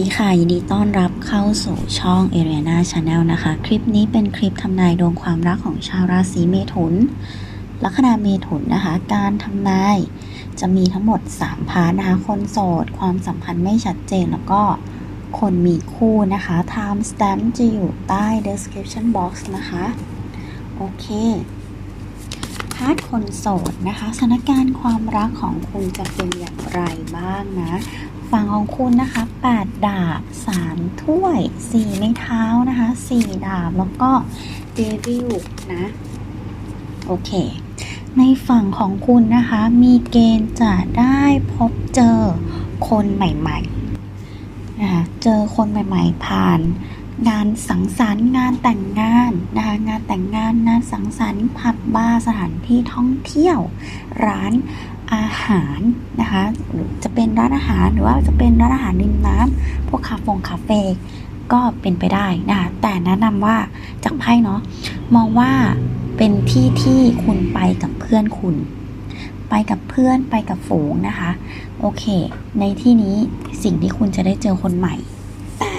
ดีค่ะ ยินดีต้อนรับเข้าสู่ช่อง a r i a n a Channel นะคะ คลิปนี้เป็นคลิปทำนายดวงความรักของชาวราศีเมถุน ลัคนาเมถุนนะคะ การทำนายจะมีทั้งหมด 3 พาร์ทนะคะ คนโสด ความสัมพันธ์ไม่ชัดเจนแล้วก็คนมีคู่นะคะ time stamp จะอยู่ใต้ description box นะคะ โอเค พาร์ทคนโสดนะคะ สถานการณ์ความรักของคุณจะเป็นอย่างไรบ้างนะ ฝั่งของคุณนะคะ 8 ดาบ 3 ถ้วย 4 ไม้เท้านะคะ 4 ดาบ แล้วก็เดวิลนะ โอเค ในฝั่งของคุณนะคะ มีเกณฑ์จะได้พบเจอคนใหม่ๆนะคะเจอคนใหม่ๆ ผ่านงานสังสรรค์งานแต่งงานนะคะงานแต่งงานงานสังสรรค์ผับบาร์สถานที่ท่องเที่ยว ร้าน อาหารนะคะหรือจะเป็นร้านอาหารหรือว่าจะเป็นร้านอาหารริมน้ำพวกคาเฟ่คาเฟ่ก็เป็นไปได้นะคะแต่แนะนำว่าจากไพ่เนาะมองว่าเป็นที่ที่คุณไปกับเพื่อนคุณ ไปกับเพื่อนไปกับฝูงนะคะ โอเค ในที่นี้สิ่งที่คุณจะได้เจอคนใหม่ แต่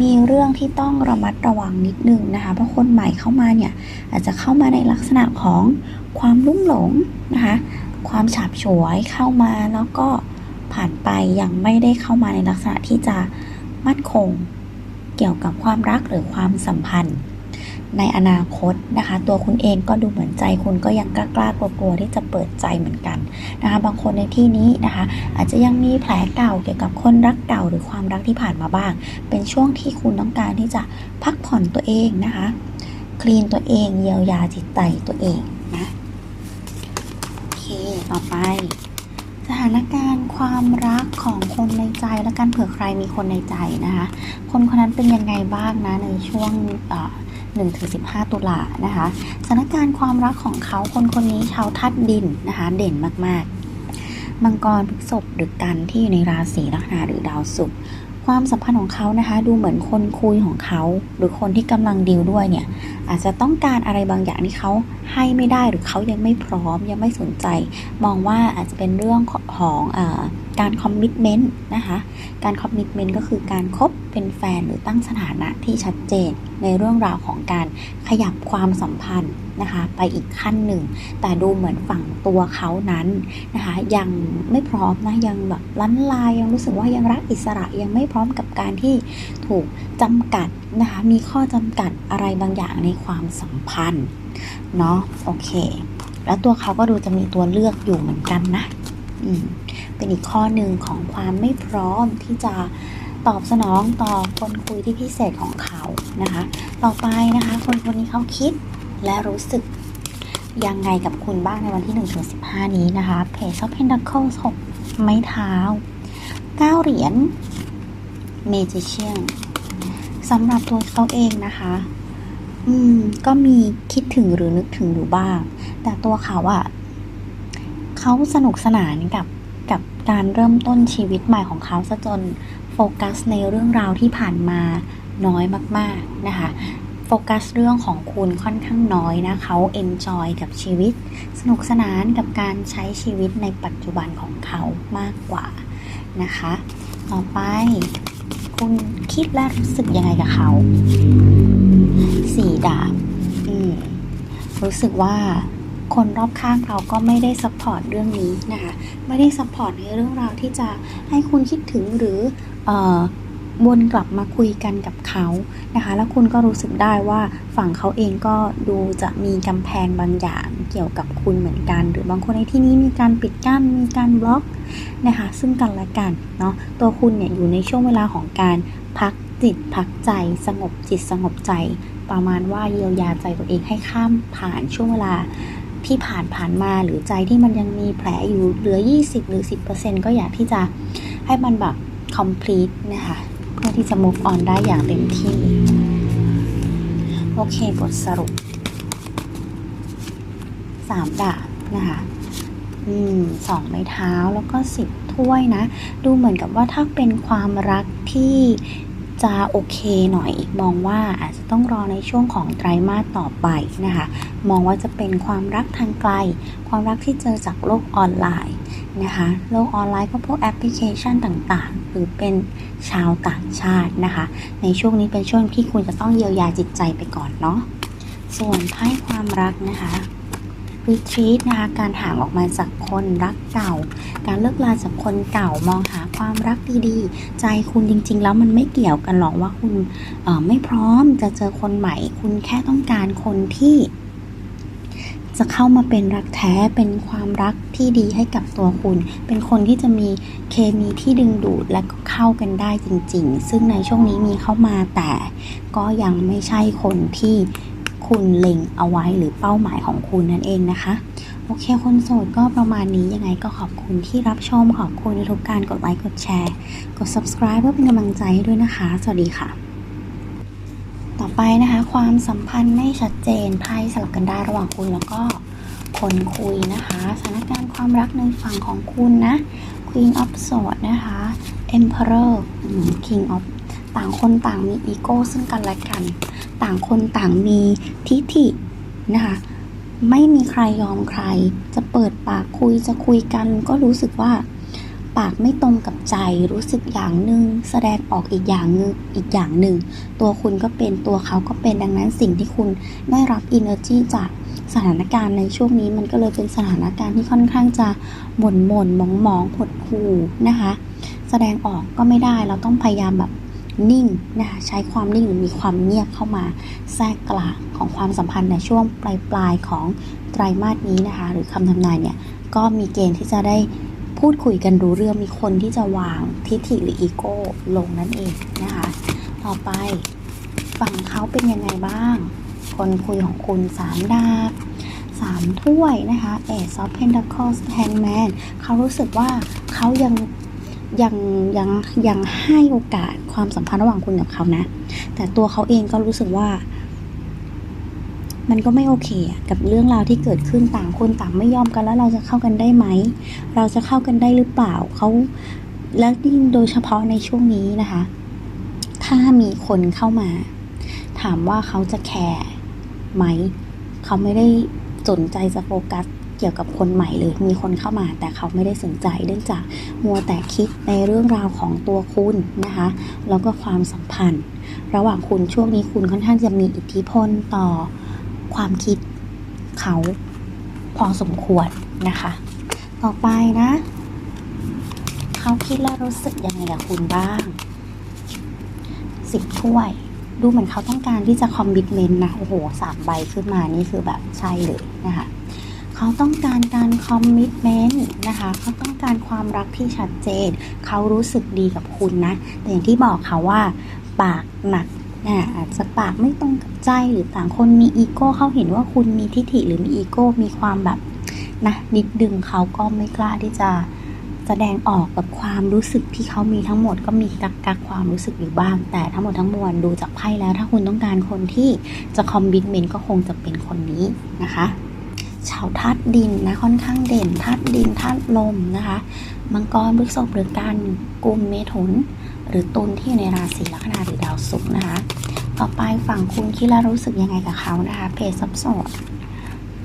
มีเรื่องที่ต้องระมัดระวังนิดนึงนะคะเพราะคนใหม่เข้ามาเนี่ยอาจจะเข้ามาในลักษณะของความลุ่มหลงนะคะ ความฉาบฉวยเข้ามาแล้วก็ผ่านไปยังไม่ได้เข้ามาในลักษณะที่จะมั่นคงเกี่ยวกับความรักหรือความสัมพันธ์ ในอนาคตนะคะ ตัวคุณเองก็ดูเหมือนใจคุณก็ยังกล้ากล้ากลัวกลัวๆที่จะเปิดใจเหมือนกันนะคะ บางคนในที่นี้นะคะ อาจจะยังมีแผลเก่าเกี่ยวกับคนรักเก่าหรือความรักที่ผ่านมาบ้าง เป็นช่วงที่คุณต้องการที่จะพักผ่อนตัวเองนะคะ คลีนตัวเองเยียวยาจิตใจตัวเองนะ ต่อไป สถานการณ์ความรักของคนในใจและกันเผื่อใครมีคนในใจนะคะ คนคนนั้นเป็นยังไงบ้างนะในช่วงหนึ่งถึงสิบห้าตุลานะคะสถานการณ์ความรักของเขาคนคนนี้ชาวธาตุดินนะคะเด่นมากๆ มังกรพฤษภหรือกันที่อยู่ในราศีลัคนาหรือดาวศุกร์ความสัมพันธ์ของเขานะคะ ดูเหมือนคนคุยของเขา หรือคนที่กำลังดีลด้วยเนี่ย อาจจะต้องการอะไรบางอย่างที่เขาให้ไม่ได้หรือเขายังไม่พร้อมยังไม่สนใจ มองว่าอาจจะเป็นเรื่องของอา การคอมมิชเมนต์นะคะ การคอมมิชเมนต์ก็คือการคบเป็นแฟนหรือตั้งสถานะที่ชัดเจนในเรื่องราวของการขยับความสัมพันธ์นะคะไปอีกขั้นหนึ่ง แต่ดูเหมือนฝั่งตัวเขานั้นนะคะยังไม่พร้อมนะยังแบบลั้นลายยังรู้สึกว่ายังรักอิสระยังไม่พร้อมกับการที่ถูกจำกัดนะคะมีข้อจำกัดอะไรบางอย่างในความสัมพันธ์เนาะโอเค แล้วตัวเขาก็ดูจะมีตัวเลือกอยู่เหมือนกันนะ เป็นอีกข้อหนึ่งของความไม่พร้อมที่จะตอบสนองต่อคนคุยที่พิเศษของเขานะคะ ต่อไปนะคะ คนคนนี้เขาคิดและรู้สึกยังไงกับคุณบ้างในวันที่1ถึง15 นี้นะคะ Page of Pentacles 6ไม้เท้า 9 เหรียญ Magician สำหรับตัวเขาเองนะคะ อืม ก็มีคิดถึงหรือนึกถึงอยู่บ้าง แต่ตัวเขาอะ เขาสนุกสนานกับกับการเริ่มต้นชีวิตใหม่ของเขาซะจนโฟกัสในเรื่องราวที่ผ่านมาน้อยมาก ๆ นะคะโฟกัสเรื่องของคุณค่อนข้างน้อยนะเขาเอนจอยกับชีวิต สนุกสนานกับการใช้ชีวิตในปัจจุบันของเขามากกว่านะคะ ต่อไปคุณคิดและรู้สึกยังไงกับเขาสี่ดาบอืมรู้สึกว่า คนรอบข้างเราก็ไม่ได้ซัพพอร์ตเรื่องนี้นะคะไม่ได้ซัพพอร์ตในเรื่องราวที่จะให้คุณคิดถึงหรือวนกลับมาคุยกันกับเขานะคะ แล้วคุณก็รู้สึกได้ว่าฝั่งเขาเองก็ดูจะมีกำแพงบางอย่างเกี่ยวกับคุณเหมือนกัน หรือบางคนในที่นี้มีการปิดกั้นมีการบล็อกนะคะ ซึ่งกันและกันเนาะตัวคุณเนี่ยอยู่ในช่วงเวลาของการพักจิตพักใจ สงบจิตสงบใจ ประมาณว่าเยียวยาใจตัวเองให้ข้ามผ่านช่วงเวลา ที่ผ่านผ่านมาหรือใจที่มันยังมีแผลอยู่เหลือ 20 หรือ 10%ก็อยากที่จะให้มันแบบ complete นะคะเพื่อที่จะ move on ได้อย่างเต็มที่ โอเคบทสรุปสามดาบนะคะอืมสองไม้เท้าแล้วก็สิบถ้วยนะ ดูเหมือนกับว่าถ้าเป็นความรักที่ จะโอเคหน่อย มองว่าอาจจะต้องรอในช่วงของไตรมาสต่อไปนะคะ มองว่าจะเป็นความรักทางไกล ความรักที่เจอจากโลกออนไลน์นะคะ โลกออนไลน์ก็พวกแอปพลิเคชันต่างๆ หรือเป็นชาวต่างชาตินะคะ ในช่วงนี้เป็นช่วงที่คุณจะต้องเยียวยาจิตใจไปก่อนเนาะ ส่วนไพ่ความรักนะคะ retreat นะคะการห่างออกมาจากคนรักเก่า การเลิกลาจากคนเก่ามองหาความรักดีๆ ใจคุณจริง ๆ แล้วมันไม่เกี่ยวกันหรอกว่าคุณไม่พร้อมจะเจอคนใหม่ คุณแค่ต้องการคนที่ จะเข้ามาเป็นรักแท้เป็นความรักที่ดีให้กับตัวคุณ เป็นคนที่จะมีเคมีที่ดึงดูดและก็เข้ากันได้จริง ๆ ซึ่งในช่วงนี้มีเข้ามาแต่ก็ยังไม่ใช่คนที่ คุณเล็งเอาไว้หรือเป้าหมายของคุณนั่นเองนะคะ โอเคคนโสดก็ประมาณนี้ยังไงก็ขอบคุณที่รับชมขอบคุณในทุกการกดไลค์กดแชร์ กด subscribe เพื่อเป็นกำลังใจให้ด้วยนะคะ สวัสดีค่ะ ต่อไปนะคะ ความสัมพันธ์ไม่ชัดเจนไพ่สลับกันได้ระหว่างคุณแล้วก็คนคุยนะคะสถานการณ์ความรักในฝั่งของคุณนะ Queen of Swords นะคะ Emperor อืม King of ต่างคนต่างมีอีโก้ซึ่งกันและกัน ต่างคนต่างมีทิฐินะคะไม่มีใครยอมใคร จะเปิดปากคุยจะคุยกันก็รู้สึกว่า ปากไม่ตรงกับใจรู้สึกอย่างหนึ่งแสดงออกอีกอย่างหนึงอีกอย่างหนึ่ง ตัวคุณก็เป็นตัวเขาก็เป็นดังนั้นสิ่งที่คุณได้รับ energy จากสถานการณ์ในช่วงนี้มันก็เลยเป็นสถานการณ์ที่ค่อนข้างจะหม่นหม่นมองมองหดหูนะคะ แสดงออกก็ไม่ได้เราต้องพยายามแบบ นิ่งนะคะใช้ความนิ่งหรือมีความเงียบเข้ามาแทรกกลางของความสัมพันธ์ในช่วงปลายปลายๆของไตรมาสนี้นะคะ หรือคำทำนายเนี่ยก็มีเกณฑ์ที่จะได้พูดคุยกันรู้เรื่องมีคนที่จะวางทิฐิหรืออีโก้ลงนั่นเองนะคะ ต่อไปฝั่งเขาเป็นยังไงบ้าง คนคุยของคุณสามดาบสามถ้วยนะคะ Ace of Pentacles Hangman เขารู้สึกว่าเขายัง ยังยังยังให้โอกาสความสัมพันธ์ระหว่างคุณกับเขานะ แต่ตัวเขาเองก็รู้สึกว่า มันก็ไม่โอเคกับเรื่องราวที่เกิดขึ้นต่างคนต่างไม่ยอมกันแล้วเราจะเข้ากันได้ไหม เราจะเข้ากันได้หรือเปล่าเขาและยิ่งโดยเฉพาะในช่วงนี้นะคะ ถ้ามีคนเข้ามา ถามว่าเขาจะแคร์ไหม เขาไม่ได้สนใจจะโฟกัส กี่ยวกับคนใหม่เลยมีคนเข้ามาแต่เขาไม่ได้สนใจเนื่องจากมัวแต่คิดในเรื่องราวของตัวคุณนะคะแล้วก็ความสัมพันธ์ ระหว่างคุณช่วงนี้คุณค่อนข้างจะมีอิทธิพลต่อความคิดเขาพอสมควรนะคะ ต่อไปนะ เขาคิดและรู้สึกยังไงกับคุณบ้างสิบถ้วย ดูเหมือนเขาต้องการที่จะคอมมิชเมนต์นะ โอ้โหสามใบขึ้นมานี่คือแบบใช่เลยนะคะ เขาต้องการการคอมมิชเมนต์นะคะเขาต้องการความรักที่ชัดเจน เขารู้สึกดีกับคุณนะ แต่อย่างที่บอกค่ะว่า ปากหนักนะอาจจะปากไม่ตรงกับใจหรือต่างคนมีอีโก้เขาเห็นว่าคุณมีทิฐิหรือมีอีโก้มีความแบบนะนิดดึงเขาก็ไม่กล้าที่จะแสดงออกกับความรู้สึกที่เขามีทั้งหมดก็มีกักกักความรู้สึกอยู่บ้าง แต่ทั้งหมดทั้งมวลดูจากไพ่แล้ว ถ้าคุณต้องการคนที่จะคอมบิ n เมนก็คงจะเป็นคนนี้นะคะ ชาวธาตุดินนะค่อนข้างเด่นธาตุดินธาตุลมนะคะมังกรพฤษภหรือกันกุมเมถุน หรือตุลที่อยู่ในราศีลัคนาหรือดาวศุกร์นะคะ ต่อไปฝั่งคุณคิดแล้วรู้สึกยังไงกับเขานะคะ เพจซับโสด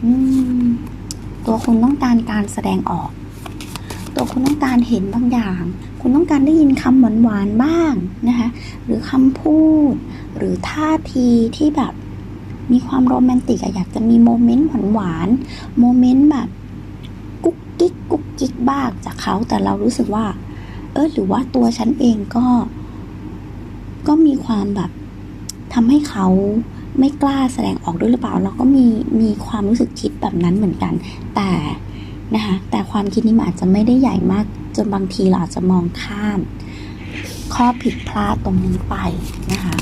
อืมตัวคุณต้องการการแสดงออก ตัวคุณต้องการเห็นบางอย่าง คุณต้องการได้ยินคำหวานๆบ้างนะคะ หรือคำพูด หรือท่าทีที่แบบ มีความโรแมนติกอะอยากจะมีโมเมนต์หวานๆโมเมนต์แบบกุ๊กกิ๊กกุ๊กกิ๊กบ้างจากเขาแต่เรารู้สึกว่า เออหรือว่าตัวฉันเองก็ ก็มีความแบบทำให้เขาไม่กล้าแสดงออกด้วยหรือเปล่า เราก็มีมีความรู้สึกคิดแบบนั้นเหมือนกัน แต่นะคะแต่ความคิดนี้มันอาจจะไม่ได้ใหญ่มาก จนบางทีเราอาจจะมองข้าม ข้อผิดพลาดตรงนี้ไปนะคะ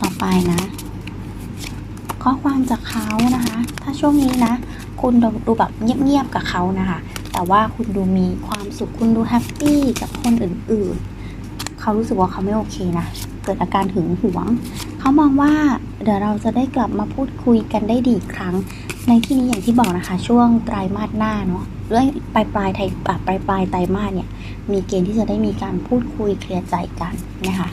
ต่อไปนะ ข้อความจากเขานะคะ ถ้าช่วงนี้นะ คุณดูดูแบบเงียบๆกับเขานะคะ แต่ว่าคุณดูมีความสุขคุณดูแฮปปี้กับคนอื่นๆ เขารู้สึกว่าเขาไม่โอเคนะ เกิดอาการหึงหวง เขามองว่าเดี๋ยวเราจะได้กลับมาพูดคุยกันได้ดีอีกครั้ง ในที่นี้อย่างที่บอกนะคะ ช่วงไตรมาสหน้าเนาะเรื่องปลายปลายไทยปลายปลายไตรมาสเนี่ยมีเกณฑ์ที่จะได้มีการพูดคุยเคลียร์ใจกันนะคะ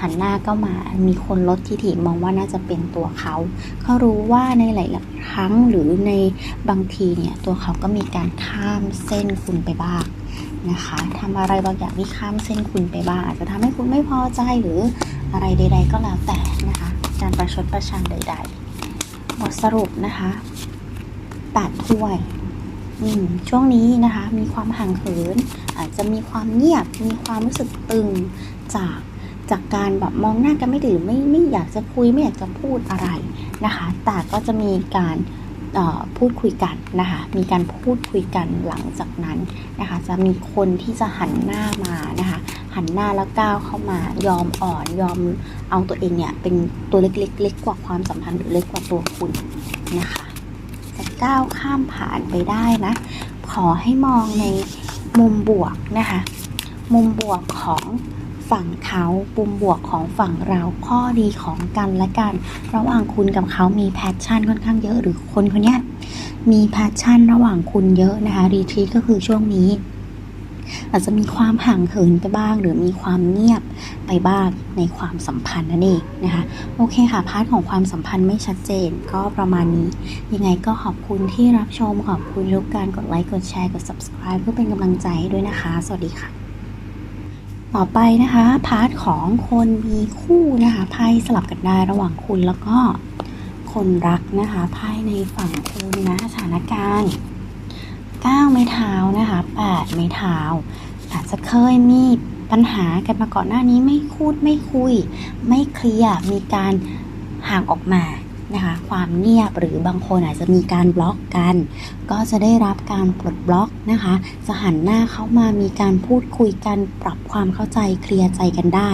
หันหน้าก็มามีคนลดทิฐิมองว่าน่าจะเป็นตัวเขาเขารู้ว่าในหลายๆครั้งหรือในบางทีเนี่ยตัวเขาก็มีการข้ามเส้นคุณไปบ้างนะคะทำอะไรบางอย่างที่ข้ามเส้นคุณไปบ้างอาจจะทำให้คุณไม่พอใจหรืออะไรใด ๆ ก็แล้วแต่นะคะการประชดประชันใดๆบทสรุปนะคะแปดถ้วยช่วงนี้นะคะมีความห่างเหิน อาจจะมีความเงียบมีความรู้สึกตึงจาก จากการแบบมองหน้ากันไม่ติดหรือไม่ไม่อยากจะคุยไม่อยากจะพูดอะไรนะคะ แต่ก็จะมีการพูดคุยกันนะคะ มีการพูดคุยกันหลังจากนั้นนะคะ จะมีคนที่จะหันหน้ามานะคะ หันหน้าแล้วก้าวเข้ามายอมอ่อนยอมเอาตัวเองเนี่ยเป็นตัวเล็กๆเล็กกว่าความสัมพันธ์หรือเล็กกว่าตัวคุณนะคะจะก้าวข้ามผ่านไปได้นะ ขอให้มองในมุมบวกนะคะ มุมบวกของ ฝั่งเขามุมบวกของฝั่งเราข้อดีของกันและกัน ระหว่างคุณกับเขามีแพชชั่นค่อนข้างเยอะหรือคนคนนี้มีแพชชั่นระหว่างคุณเยอะนะคะรีทรีก็คือช่วงนี้ อาจจะมีความห่างเหินไปบ้าง หรือมีความเงียบไปบ้างในความสัมพันธ์นั่นเองนะคะโอเคค่ะพาร์ทของความสัมพันธ์ไม่ชัดเจนก็ประมาณนี้ ยังไงก็ขอบคุณที่รับชมขอบคุณทุกการกดไลค์กดแชร์กด subscribe เพื่อเป็นกำลังใจให้ด้วยนะคะ สวัสดีค่ะ ต่อไปนะคะพาร์ทของคนมีคู่นะคะไพ่สลับกันได้ระหว่างคุณแล้วก็คนรักนะคะไพ่ในฝั่งคุณนะสถานการณ์9ไม้เท้านะคะ8ไม้เท้าอาจจะเคยมีปัญหากันมาก่อนหน้านี้ไม่พูดไม่คุย ไม่เคลียร์มีการห่างออกมา นะคะความเงียบหรือบางคนอาจจะมีการบล็อกกัน ก็จะได้รับการปลดบล็อกนะคะ จะหันหน้าเข้ามามีการพูดคุยกันปรับความเข้าใจเคลียร์ใจกันได้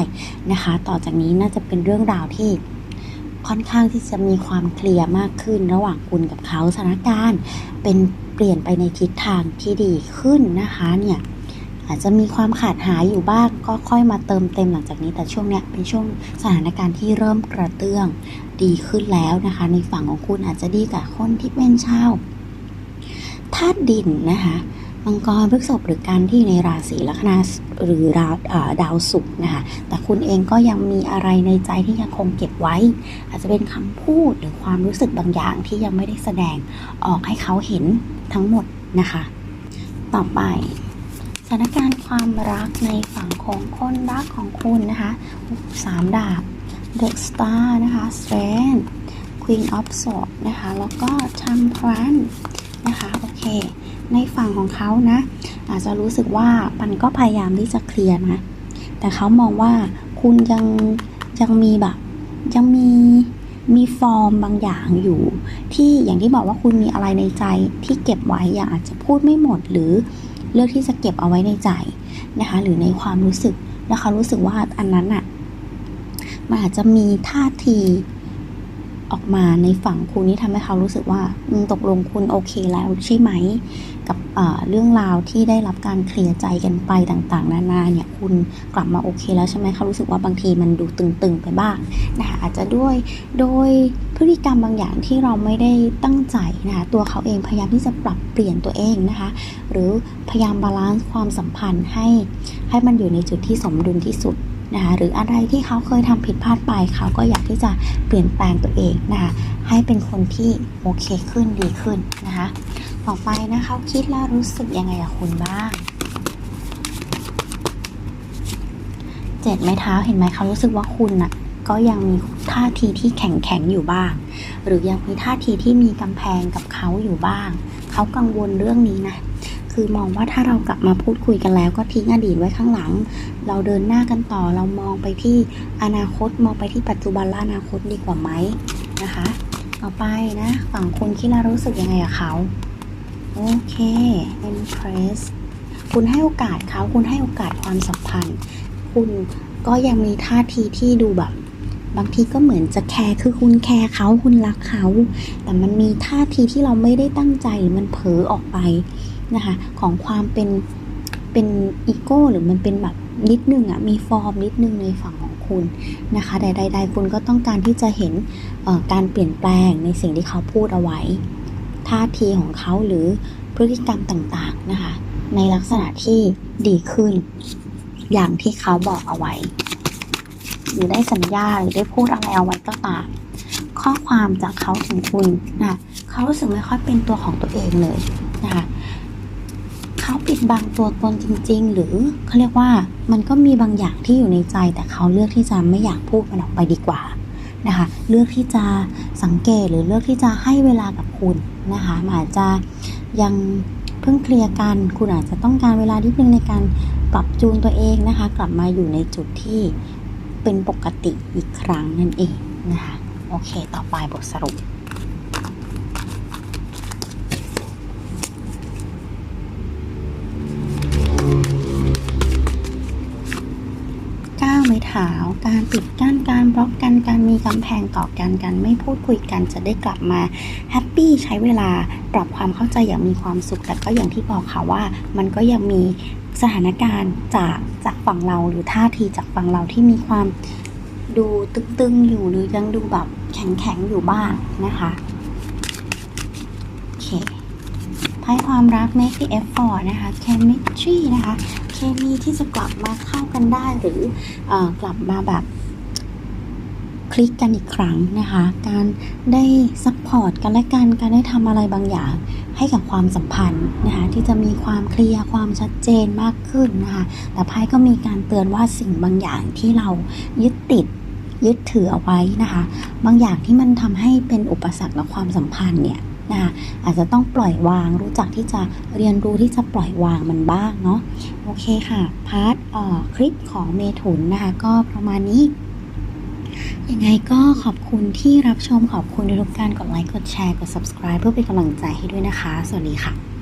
นะคะ ต่อจากนี้น่าจะเป็นเรื่องราวที่ค่อนข้างที่จะมีความเคลียร์มากขึ้นระหว่างคุณกับเขาสถานการณ์ เป็นเปลี่ยนไปในทิศทางที่ดีขึ้นนะคะเนี่ย อาจจะมีความขาดหายอยู่บ้างก็ค่อยมาเติมเต็มหลังจากนี้ แต่ช่วงเนี้ยเป็นช่วงสถานการณ์ที่เริ่มกระเตื้องดีขึ้นแล้วนะคะ ในฝั่งของคุณอาจจะดีกับคนที่เป็นชาวธาตุดินนะคะมังกรพฤษภหรือการที่อยู่ในราศีลัคนาหรือดาวเอ่อดาวศุกร์นะคะ แต่คุณเองก็ยังมีอะไรในใจที่ยังคงเก็บไว้ อาจจะเป็นคำพูดหรือความรู้สึกบางอย่างที่ยังไม่ได้แสดงออกให้เขาเห็นทั้งหมดนะคะ ต่อไป สถานการณ์ความรักในฝั่งของคนรักของคุณนะคะสามดาบ The Star นะคะ Strength Queen of Swords นะคะ แล้วก็ Temperance นะคะ โอเค ในฝั่งของเขานะ อาจจะรู้สึกว่ามันก็พยายามที่จะเคลียร์นะ แต่เขามองว่าคุณยังยังมีแบบ ยังมีมีฟอร์มบางอย่างอยู่ ที่อย่างที่บอกว่าคุณมีอะไรในใจที่เก็บไว้อย่างอาจจะพูดไม่หมดหรือ เลือกที่จะเก็บเอาไว้ในใจนะคะ หรือในความรู้สึก แล้วเขารู้สึกว่าอันนั้นอะมันอาจจะมีท่าที ออกมาในฝั่งคุณนี่ทำให้เขารู้สึกว่าตกลงคุณโอเคแล้วใช่ไหม กับเรื่องราวที่ได้รับการเคลียร์ใจกันไปต่างๆ นานาเนี่ยคุณกลับมาโอเคแล้วใช่ไหมเขารู้สึกว่าบางทีมันดูตึงๆไปบ้างนะคะอาจจะด้วยโดยพฤติกรรมบางอย่างที่เราไม่ได้ตั้งใจนะคะตัวเขาเองพยายามที่จะปรับเปลี่ยนตัวเองนะคะหรือพยายามบาลานซ์ความสัมพันธ์ให้ให้มันอยู่ในจุดที่สมดุลที่สุด นะคะหรืออะไรที่เขาเคยทำผิดพลาดไป เขาก็อยากที่จะเปลี่ยนแปลงตัวเองนะคะให้เป็นคนที่โอเคขึ้นดีขึ้นนะคะต่อไปนะเขาคิดแล้วรู้สึกยังไงกับคุณบ้างเจ็ดไม้เท้าเห็นไหมเขารู้สึกว่าคุณน่ะก็ยังมีท่าทีที่แข็งแข็งๆอยู่บ้าง หรือยังมีท่าทีที่มีกำแพงกับเขาอยู่บ้าง เขากังวลเรื่องนี้นะ คือมองว่าถ้าเรากลับมาพูดคุยกันแล้ว ก็ทิ้งอดีตไว้ข้างหลัง เราเดินหน้ากันต่อ เรามองไปที่อนาคตมองไปที่ปัจจุบันและอนาคตดีกว่าไหมนะคะ ต่อไปนะฝั่งคุณคิดแล้วรู้สึกยังไงกับเขาโอเค impress คุณให้โอกาสเขาคุณให้โอกาสความสัมพันธ์ คุณก็ยังมีท่าทีที่ดูแบบบางทีก็เหมือนจะแคร์คือคุณแคร์เขาคุณรักเขา แต่มันมีท่าทีที่เราไม่ได้ตั้งใจหรือมันเผลอออกไป นะคะของความเป็นเป็นอีโก้หรือมันเป็นแบบนิดนึงอะมีฟอร์มนิดนึงในฝั่งของคุณนะคะแต่ใดๆคุณก็ต้องการที่จะเห็นการเปลี่ยนแปลงในสิ่งที่เขาพูดเอาไว้ ท่าทีของเขาหรือพฤติกรรมต่างๆนะคะในลักษณะที่ดีขึ้น อย่างที่เขาบอกเอาไว้ หรือได้สัญญาหรือได้พูดอะไรเอาไว้ก็ตาม ข้อความจากเขาถึงคุณนะเขารู้สึกไม่ค่อยเป็นตัวของตัวเองเลยนะคะ เขาปิดบังตัวตนจริง ๆ หรือเขาเรียกว่ามันก็มีบางอย่างที่อยู่ในใจ แต่เขาเลือกที่จะไม่อยากพูดมันออกไปดีกว่านะคะเลือกที่จะสังเกตหรือเลือกที่จะให้เวลากับคุณนะคะอาจจะยังเพิ่งเคลียร์กัน คุณอาจจะต้องการเวลานิดนึงในการปรับจูนตัวเองนะคะ กลับมาอยู่ในจุดที่เป็นปกติอีกครั้งนั่นเองนะคะโอเค ต่อไปบทสรุปาว การปิดกั้นการบล็อกกันการมีกำแพงต่อกันการไม่พูดคุยกันจะได้กลับมาแฮปปี้ใช้เวลาปรับความเข้าใจอย่างมีความสุข แต่ก็อย่างที่บอกค่ะว่า มันก็ยังมีสถานการณ์จากจากฝั่งเราหรือท่าทีจากฝั่งเราที่มีความดูตึงๆอยู่หรือยังดูแบบแข็งๆอยู่บ้างนะคะ โอเค ไพ่ความรัก make the effort นะคะ chemistry นะคะ เคมีที่จะกลับมาเข้ากันได้หรืออกลับมาแบบคลิกกันอีกครั้งนะคะ การได้ซัพพอร์ตกันและกัน การได้ทำอะไรบางอย่างให้กับความสัมพันธ์นะคะที่จะมีความเคลียร์ความชัดเจนมากขึ้นนะคะ แต่ไพ่ก็มีการเตือนว่าสิ่งบางอย่างที่เรายึดติดยึดถือเอาไว้นะคะ บางอย่างที่มันทำให้เป็นอุปสรรคต่อความสัมพันธ์เนี่ย นะคะอาจจะต้องปล่อยวางรู้จักที่จะเรียนรู้ที่จะปล่อยวางมันบ้างเนาะโอเคค่ะพาร์ทคลิปของเมถุนนะคะก็ประมาณนี้ยังไงก็ขอบคุณที่รับชมขอบคุณทุกการกดไลค์กดแชร์กด subscribe เพื่อเป็นกำลังใจให้ด้วยนะคะ สวัสดีค่ะ